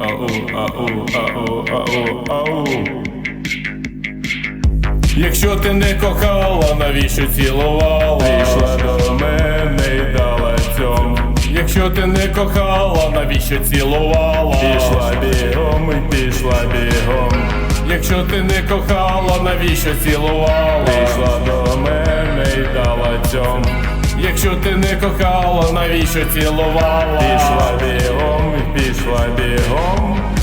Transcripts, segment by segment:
Ау, ау, ау, ау, ау. Якщо ти не кохала, навіщо цілувала? Пішла до мене і дала цьом. Якщо ти не кохала, навіщо цілувала? Пішла бігом і пішла бігом. Якщо ти не кохала, навіщо цілувала? Пішла до мене і дала цьом. Якщо ти не кохала, навіщо цілувала? Пішла бігом і пішла бігом.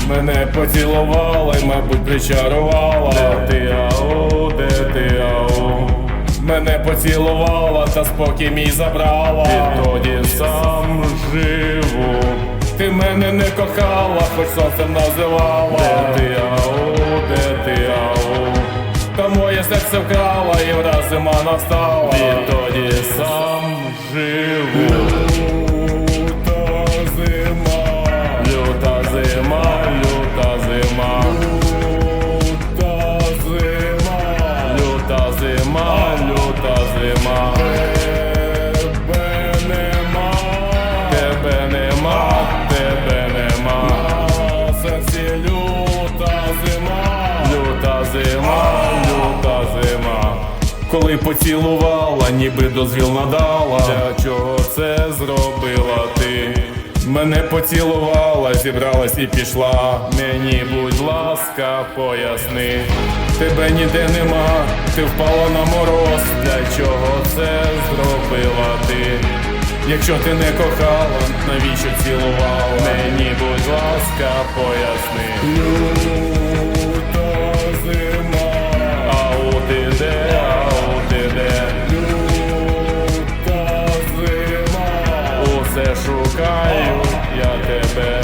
Мене поцілувала й, мабуть, причарувала. Ти ау, де ти ау? Мене поцілувала, та спокій мій забрала. Відтоді сам живу. Ти мене не кохала, хоч сонцем називала. Де ти ау, де ти ау? Та моє серце вкрала і враз зима настала. Відтоді сам живу. Зима. Люта зима, люта зима, люта зима. Тебе нема, тебе нема, тебе нема. Серці люта зима, люта зима, люта зима. Коли поцілувала, ніби дозвіл надала. Для чого це зробила ти? Мене поцілувала, зібралась і пішла. Мені, будь ласка, поясни. Тебе ніде нема, ти впала на мороз. Для чого це зробила ти? Якщо ти не кохала, навіщо цілувала? Мені, будь ласка, поясни. Усе шукаю, я тебе.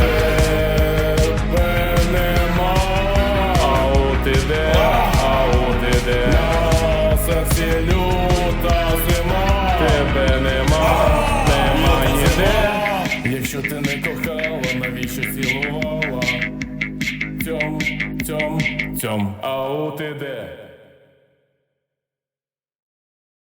Нема, ау ти де, ау ти де? На люта зима, тебе нема, нема ніде. Якщо ти не кохала, навіщо цілувала? Тьом, тьом, тьом, ау ти де?